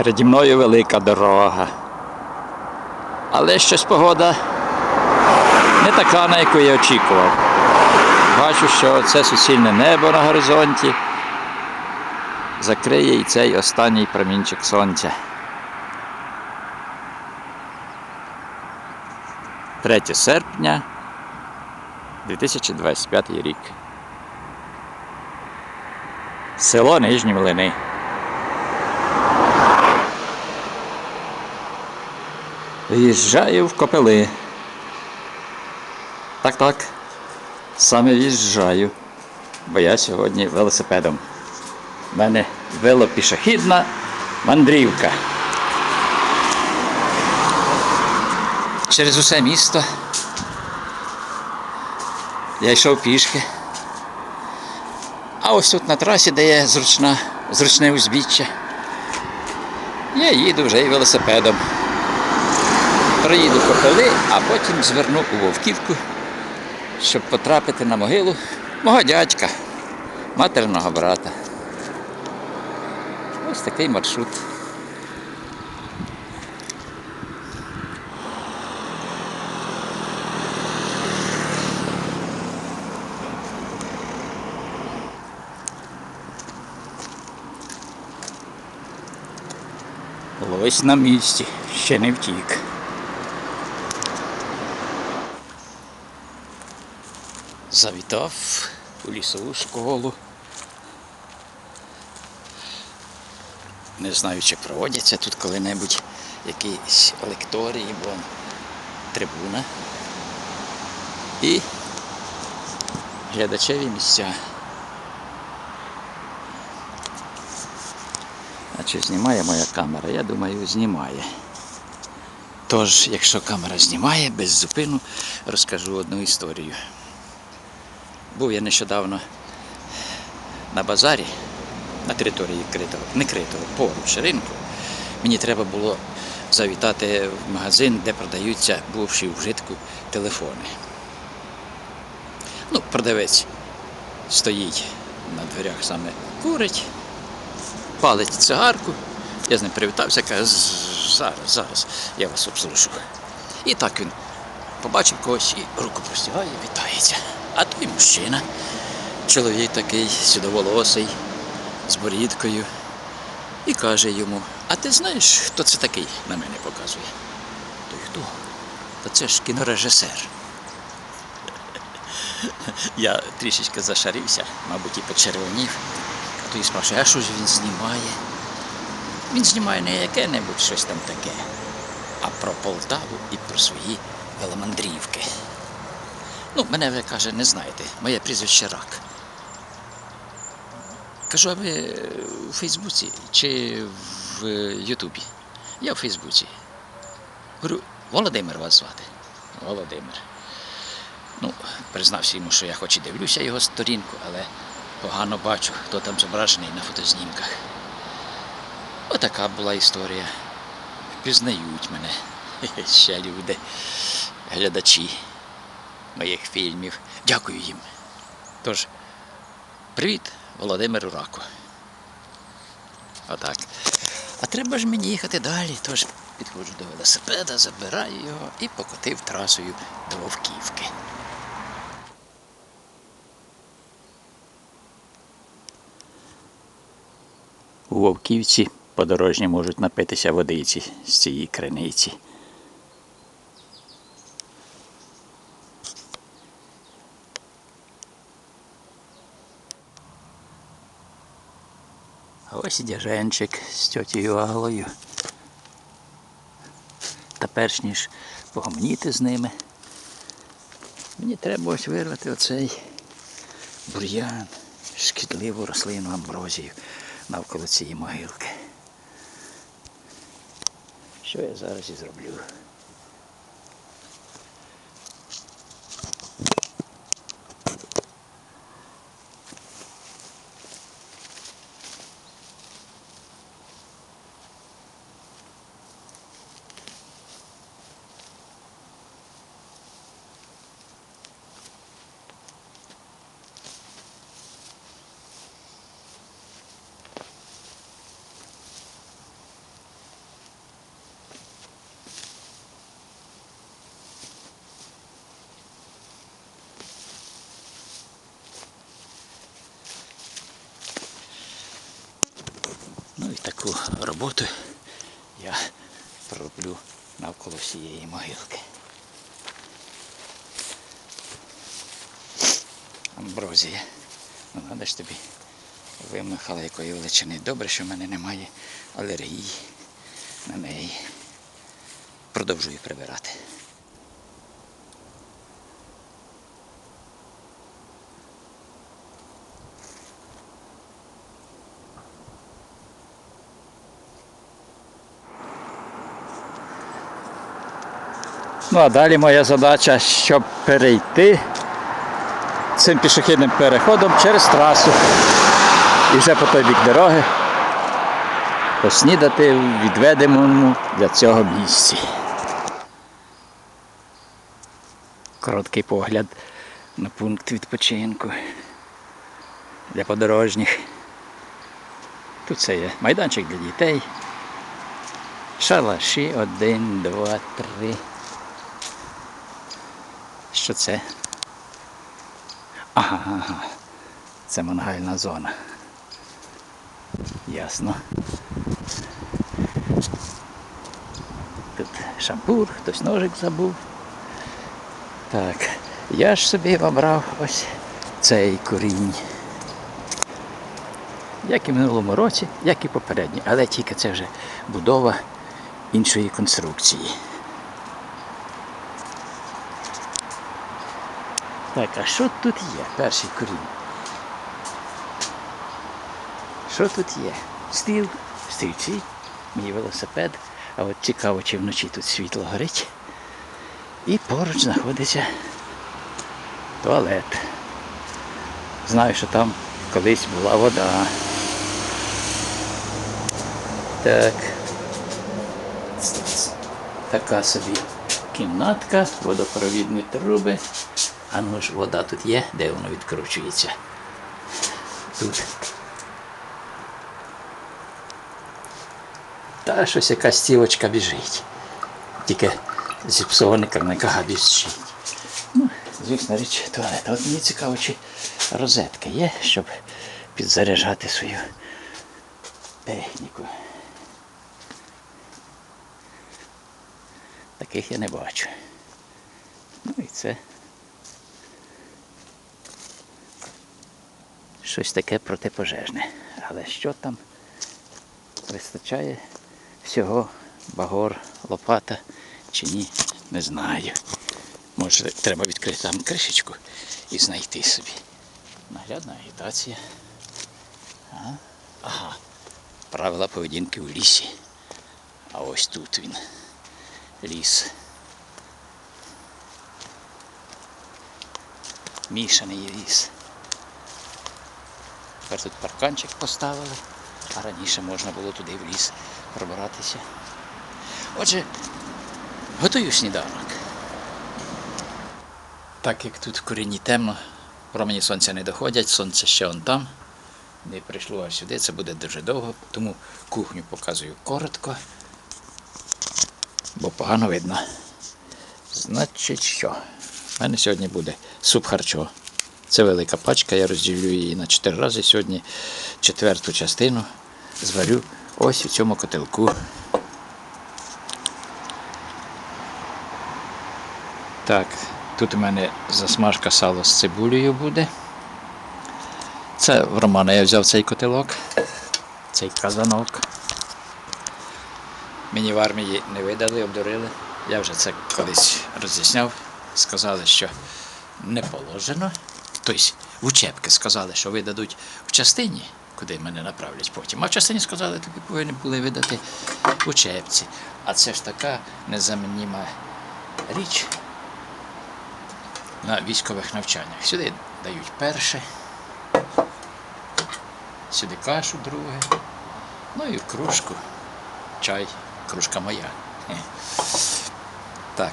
Переді мною велика дорога. Але щось погода не така, на яку я очікував. Бачу, що це суцільне небо на горизонті закриє і цей останній промінчик сонця. 3 серпня 2025 рік. Село Нижні Млини. В'їжджаю в копели. Так, так. Саме в'їжджаю. Бо я сьогодні велосипедом. У мене велопішохідна мандрівка. Через усе місто. Я йшов пішки. А ось тут на трасі, де є зручна, зручне узбіччя. Я їду вже і велосипедом. Проїду копели, а потім зверну у Вовківку, щоб потрапити на могилу мого дядька, матерного брата. Ось такий маршрут. Ось на місці, ще не втік. Завітав у лісову школу. Не знаю, чи проводяться тут коли-небудь якісь лекторії, бо трибуна. І глядачеві місця. А чи знімає моя камера? Я думаю, знімає. Тож, якщо камера знімає, без зупину розкажу одну історію. Був я нещодавно на базарі на території критого, не критого, поруч ринку. Мені треба було завітати в магазин, де продаються бувші вжитку телефони. Ну, продавець стоїть на дверях саме курить, палить цигарку. Я з ним привітався, каже, зараз, зараз, я вас обслужу. І так він побачив когось і руку простягає, вітається. А той мужчина, чоловік такий, сідоволосий, з борідкою, і каже йому, а ти знаєш, хто це такий на мене показує? Той хто? Та це ж кінорежисер. Я трішечки зашарився, мабуть, і почервонів. А той спрашує, а що ж він знімає? Він знімає не яке-небудь щось там таке, а про Полтаву і про свої веломандрівки. Ну, мене ви каже, не знаєте, моє прізвище рак. Кажу, а ви у Фейсбуці чи в е, Ютубі? Я в Фейсбуці. Говорю, Володимир вас звати. Володимир. Ну, признався йому, що я хоч і дивлюся його сторінку, але погано бачу, хто там зображений на фотознімках. Отака була історія. Впізнають мене ще люди, глядачі моїх фільмів. Дякую їм. Тож, привіт, Володимиру Раку. Отак. А треба ж мені їхати далі, тож підходжу до велосипеда, забираю його і покотив трасою до Вовківки. У Вовківці подорожні можуть напитися водиці з цієї криниці. Ось дяженчик з тьотєю Аглою. Та перш ніж погомніти з ними, мені треба ось вирвати оцей бур'ян, шкідливу рослину амброзію навколо цієї могилки. Що я зараз і зроблю? Таку роботу я пророблю навколо всієї могилки. Амброзія. Ну, надо ж тобі вимахала якої величини. Добре, що в мене немає алергії на неї. Продовжую прибирати. Ну а далі моя задача, щоб перейти цим пішохідним переходом через трасу. І вже по той бік дороги поснідати в відведеному для цього місці. Короткий погляд на пункт відпочинку для подорожніх. Тут це є майданчик для дітей. Шалаші один, два, три. Що це? Ага, ага. Це мангальна зона. Ясно. Тут шампур, хтось ножик забув. Так, я ж собі обрав ось цей корінь. Як і в минулому році, як і попередній, але тільки це вже будова іншої конструкції. Так, а що тут є? Перший корінь. Що тут є? Стіл, стільці, мій велосипед. А от цікаво, чи вночі тут світло горить. І поруч знаходиться туалет. Знаю, що там колись була вода. Так. Така собі кімнатка, водопровідні труби. А ну ж вода тут є, де воно відкручується. Тут. Та щось якась стілочка біжить. Тільки зіпсований карника біжить. Ну, звісно річ, туалет. От мені цікаво, чи розетка є, щоб підзаряджати свою техніку. Таких я не бачу. Ну і це. Щось таке протипожежне. Але що там вистачає всього багор, лопата чи ні, не знаю. Може треба відкрити там кришечку і знайти собі. Наглядна агітація. Ага. ага. Правила поведінки у лісі. А ось тут він. Ліс. Мішаний ліс. Тепер тут парканчик поставили, а раніше можна було туди в ліс пробиратися. Отже, готую сніданок. Так як тут в корінні темно, промені сонця не доходять, сонце ще он там. Не прийшло аж сюди, це буде дуже довго, тому кухню показую коротко, бо погано видно. Значить що? У мене сьогодні буде суп харчо. Це велика пачка, я розділю її на 4 рази. Сьогодні четверту частину зварю ось у цьому котелку. Так, тут у мене засмажка сало з цибулею буде. Це в Романа я взяв цей котелок, цей казанок. Мені в армії не видали, обдурили. Я вже це колись роз'ясняв. Сказали, що не положено. Тобто в учебки сказали, що видадуть в частині, куди мене направлять потім. А в частині сказали, тобі повинні були видати учебці. А це ж така незамінима річ на військових навчаннях. Сюди дають перше, сюди кашу друге, ну і в кружку чай, кружка моя. Так.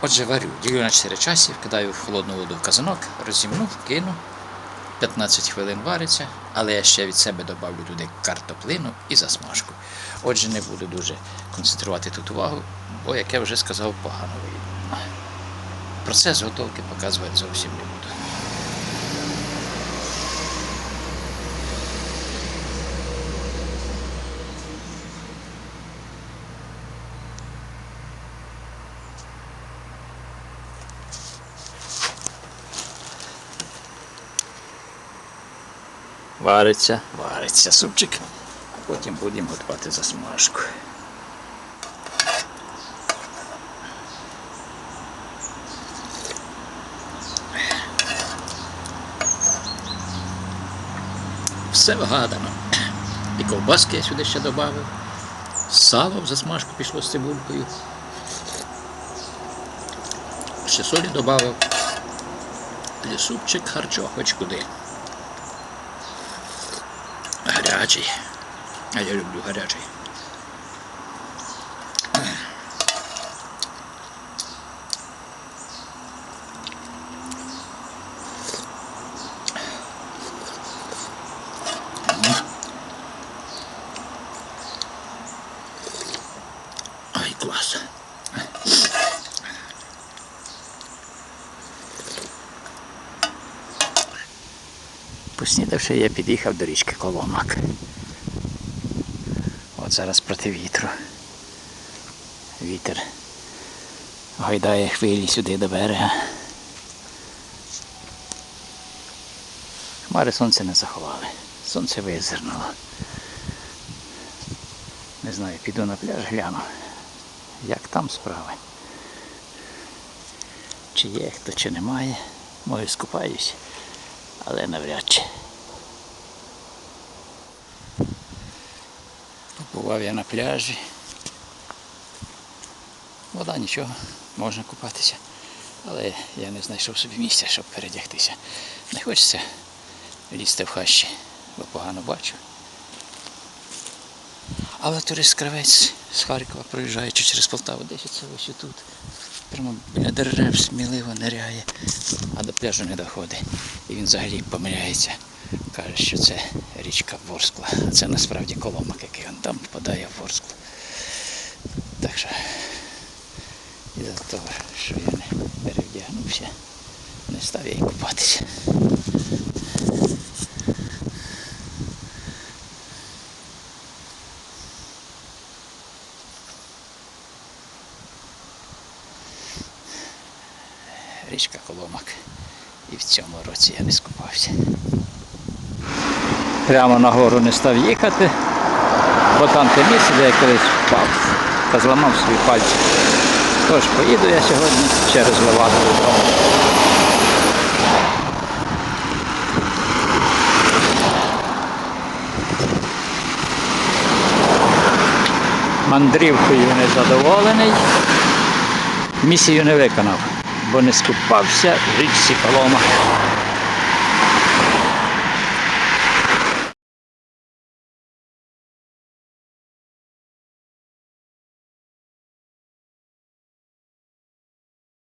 Отже, варю, ділю на 4 часів, кидаю в холодну воду в казанок, розімну, кину. 15 хвилин вариться, але я ще від себе додавлю туди картоплину і засмажку. Отже, не буду дуже концентрувати тут увагу, бо, як я вже сказав, погано вийде. Процес готовки показувати зовсім не буду. Вариться, вариться супчик. Потім будемо готувати засмажку. Все вгадано. І ковбаски я сюди ще додав. Сало в засмажку пішло з цибулькою. Ще солі додав. І супчик харчо хоч куди. Гарячий. А я люблю гарячий. Поснідавши, я під'їхав до річки Коломак. От зараз проти вітру. Вітер гойдає хвилі сюди до берега. Хмари сонце не заховали. Сонце визирнуло. Не знаю, піду на пляж гляну. Як там справи? Чи є хто, чи немає. Може скупаюсь, але навряд чи. Побував я на пляжі. Вода нічого, можна купатися. Але я не знайшов собі місця, щоб передягтися. Не хочеться лізти в хащі, бо погано бачу. Але турист кравець з Харкова, проїжджаючи через Полтаву, десь це ось тут. Прямо біля дерев сміливо ниряє, а до пляжу не доходить. І він взагалі помиляється. Каже, що це річка Ворскла. А це насправді коломак, який він там впадає в Ворсклу. Так що із-за того, що я не перевдягнувся, не став я й купатися. річка Коломак. І в цьому році я не скупався. Прямо на гору не став їхати, бо там те місце, де я колись впав та зламав свої пальці. Тож поїду я сьогодні через Леваду додому. Мандрівкою незадоволений, місію не виконав, бо не скупався в річці Колома.